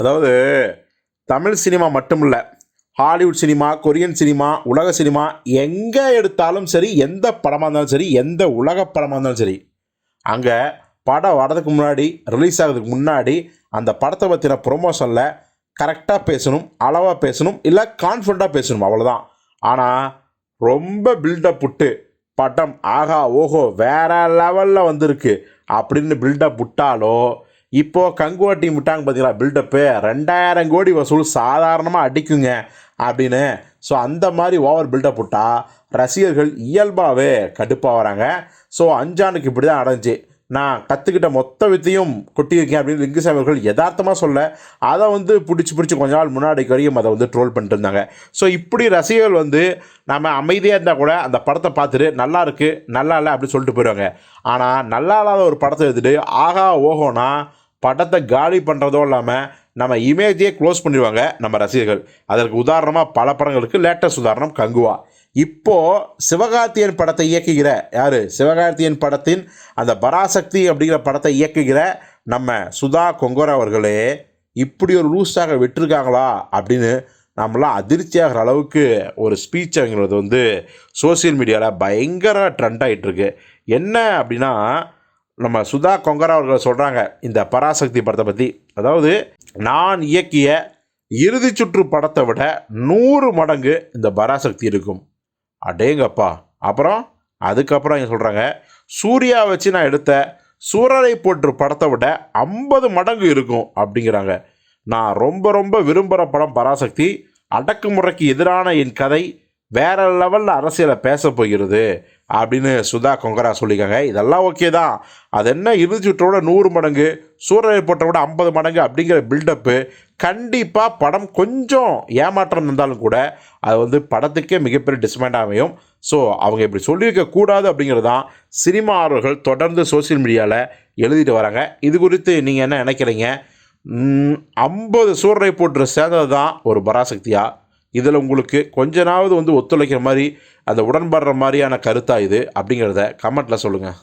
அதாவது தமிழ் சினிமா மட்டும் இல்லை ஹாலிவுட் சினிமா கொரியன் சினிமா உலக சினிமா எங்கே எடுத்தாலும் சரி எந்த படமாக இருந்தாலும் சரி எந்த உலக படமாக இருந்தாலும் சரி அங்கே படம் வரதுக்கு முன்னாடி ரிலீஸ் ஆகிறதுக்கு முன்னாடி அந்த படத்தை பற்றின ப்ரொமோஷனில் கரெக்டாக பேசணும் அளவாக பேசணும் இல்லை கான்ஃபிடண்ட்டாக பேசணும் அவ்வளோதான் ஆனால் ரொம்ப பில்டப் விட்டு படம் ஆகா ஓஹோ வேற லெவலில் வந்திருக்கு அப்படின்னு பில்டப் விட்டாலோ இப்போது கங்குவா விட்டாங்க பார்த்தீங்களா பில்டப்பு ரெண்டாயிரம் கோடி வசூல் சாதாரணமாக அடிக்குங்க அப்படின்னு. ஸோ அந்த மாதிரி ஓவர் பில்டப் விட்டால் ரசிகர்கள் இயல்பாகவே கடுப்பாக வராங்க. ஸோ அஞ்சானுக்கு இப்படி தான் அடைஞ்சு நான் கற்றுக்கிட்ட மொத்த வித்தையும் கொட்டியிருக்கேன் அப்படின்னு லிங்குசாமி அவர்கள் யதார்த்தமாக சொல்ல அதை வந்து பிடிச்சி பிடிச்சி கொஞ்ச நாள் முன்னாடி வரையும் அதை வந்து ட்ரோல் பண்ணிட்டு இருந்தாங்க. ஸோ இப்படி ரசிகர்கள் வந்து நம்ம அமைதியாக இருந்தால் கூட அந்த படத்தை பார்த்துட்டு நல்லா இருக்குது நல்லா இல்லை அப்படின்னு சொல்லிட்டு போயிடுவாங்க. ஆனால் நல்லா இல்லாத ஒரு படத்தை எடுத்துகிட்டு ஆகா ஓகோனா படத்தை காலி பண்ணுறதோ இல்லாமல் நம்ம இமேஜையே க்ளோஸ் பண்ணிடுவாங்க நம்ம ரசிகர்கள். அதற்கு உதாரணமாக பல படங்களுக்கு லேட்டஸ்ட் உதாரணம் கங்குவா. இப்போ சிவகார்த்தியன் படத்தை இயக்குகிற யார்? சிவகார்த்தியன் படத்தின் அந்த பராசக்தி அப்படிங்கிற படத்தை இயக்குகிற நம்ம சுதா கொங்கரா அவர்களே இப்படி ஒரு லூஸாக விட்டுருக்காங்களா அப்படின்னு நம்மளாம் அதிர்ச்சியாகிற அளவுக்கு ஒரு ஸ்பீச் அவங்களது வந்து சோஷியல் மீடியாவில் பயங்கர ட்ரெண்ட் ஆகிட்டுருக்கு என்ன அப்படின்னா நம்ம சுதா கொங்கரா அவர்கள் சொல்கிறாங்க இந்த பராசக்தி படத்தை பற்றி அதாவது நான் இயக்கிய இறுதி சுற்று படத்தை விட நூறு மடங்கு இந்த பராசக்தி இருக்கும். அடேங்கப்பா. அப்புறம் அதுக்கப்புறம் இங்கே சொல்கிறாங்க சூர்யா வச்சு நான் எடுத்த சூரரை போற்று படத்தை விட ஐம்பது மடங்கு இருக்கும் அப்படிங்கிறாங்க. நான் ரொம்ப ரொம்ப விரும்புகிற படம் பராசக்தி. அடக்குமுறைக்கு எதிரான என் கதை வேற லெவலில் அரசியலை பேச போகிறது அப்படின்னு சுதா கொங்கரா சொல்லியிருக்காங்க. இதெல்லாம் ஓகே தான். அது என்ன இறுதி சுற்றோட நூறு மடங்கு சூரரை போட்டோட விட ஐம்பது மடங்கு அப்படிங்கிற பில்டப்பு கண்டிப்பாக படம் கொஞ்சம் ஏமாற்றம் இருந்தாலும் கூட அது வந்து படத்துக்கே மிகப்பெரிய டிஸ்மெண்ட் அமையும். ஸோ அவங்க இப்படி சொல்லியிருக்க கூடாது அப்படிங்கிறது தான் சினிமா ஆர்வர்கள் தொடர்ந்து சோஷியல் மீடியாவில் எழுதிட்டு வராங்க. இது குறித்து நீங்கள் என்ன நினைக்கிறீங்க? ஐம்பது சூரரை போட்டு சேர்ந்தது தான் ஒரு பராசக்தியாக இதில் உங்களுக்கு கொஞ்சனாவது வந்து ஒத்துழைக்கிற மாதிரி அந்த உடன்படுற மாதிரியான கருத்தாக இது அப்படிங்கிறத கமெண்ட்டில் சொல்லுங்கள்